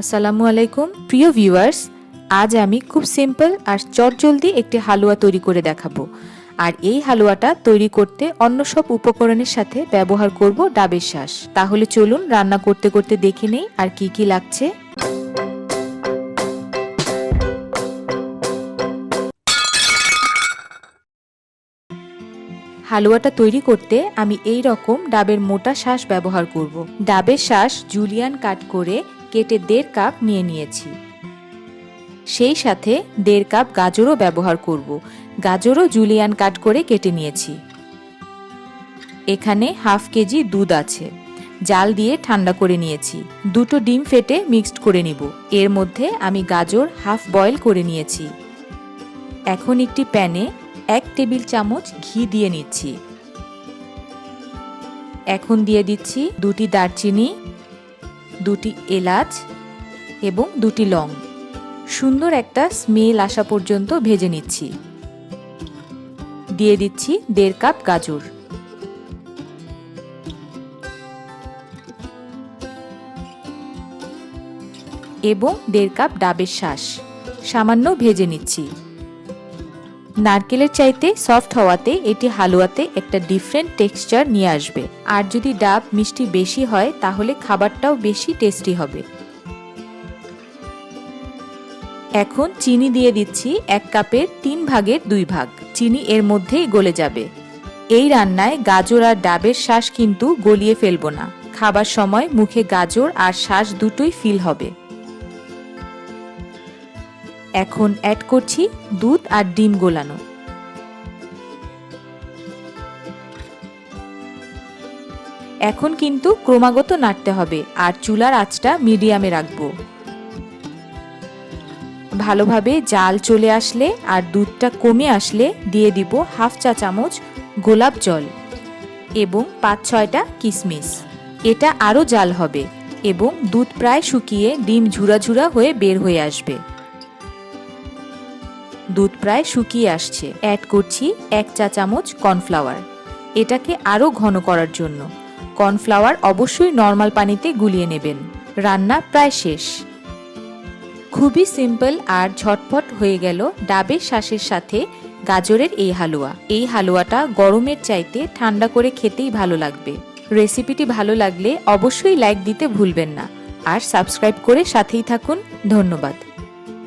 আসসালামু আলাইকুম। প্রিয় ভিউয়ার্স আজ আমি খুব সিম্পল আর চটজলদি একটি হালুয়া তৈরি করে দেখাবো। আর এই হালুয়াটা তৈরি করতে অন্য সব উপকরণের সাথে ব্যবহার করব ডাবের শাঁস। তাহলে চলুন রান্না করতে করতে দেখে নেই আর কি কি লাগছে। হালুয়াটা তৈরি করতে আমি এই রকম ডাবের মোটা শাঁস ব্যবহার করব। ডাবের শাঁস জুলিয়ান কাট করে কেটে দেড় কাপ নিয়ে নিয়েছি। সেই সাথে দেড় কাপ গাজরও ব্যবহার করব। গাজরও জুলিয়ান কাট করে কেটে নিয়েছি। এখানে হাফ কেজি দুধ আছে। জাল দিয়ে ঠান্ডা করে নিয়েছি। দুটো ডিম ফেটে মিক্সড করে নিব। এর মধ্যে আমি গাজর হাফ বয়েল করে নিয়েছি। এখন একটি প্যানে এক টেবিল চামচ ঘি দিয়ে নিচ্ছি। এখন দিয়ে দিচ্ছি দুটি দারচিনি দুটি এলাচ এবং দুটি লং। সুন্দর একটা স্মেল আসা পর্যন্ত ভেজে নিচ্ছি। দিয়ে দিচ্ছি দেড় কাপ গাজর। এবং দেড় কাপ ডাবের শাঁস। সামান্য ভেজে নিচ্ছি। নারকেলের চাইতে সফট হওয়াতে এটি হালুয়াতে একটা ডিফারেন্ট টেক্সচার নিয়ে আসবে। আর যদি ডাব মিষ্টি বেশি হয়, তাহলে খাবারটাও বেশি টেস্টি হবে। এখন চিনি দিয়ে দিচ্ছি এক কাপের তিন ভাগের দুই ভাগ। চিনি এর মধ্যেই গলে যাবে। এই রান্নায় গাজর আর ডাবের শ্বাস কিন্তু গলিয়ে ফেলব না। খাবার সময় মুখে গাজর আর শ্বাস দুটোই ফিল হবে। এখন অ্যাড করছি দুধ আর ডিম গোলানো। এখন কিন্তু ক্রমাগত নাড়তে হবে আর চুলার আঁচটা মিডিয়ামে রাখব। ভালোভাবে জাল চলে আসলে আর দুধটা কমে আসলে দিয়ে দিব হাফ চা চামচ গোলাপ জল এবং পাঁচ ছয়টা কিশমিশ এটা আরও জাল হবে এবং দুধ প্রায় শুকিয়ে ডিম ঝুরা ঝুরা হয়ে বের হয়ে আসবে। দুধ প্রায় শুকিয়ে আসছে। অ্যাড করছি এক চা চামচ কর্নফ্লাওয়ার এটাকে আরও ঘন করার জন্য। কর্নফ্লাওয়ার অবশ্যই নর্মাল পানিতে গুলিয়ে নেবেন। রান্না প্রায় শেষ। খুবই সিম্পল আর ঝটপট হয়ে গেল ডাবের শ্বাসের সাথে গাজরের এই হালুয়া। এই হালুয়াটা গরমের চাইতে ঠান্ডা করে খেতেই ভালো লাগবে। রেসিপিটি ভালো লাগলে অবশ্যই লাইক দিতে ভুলবেন না। আর সাবস্ক্রাইব করে সাথেই থাকুন। ধন্যবাদ।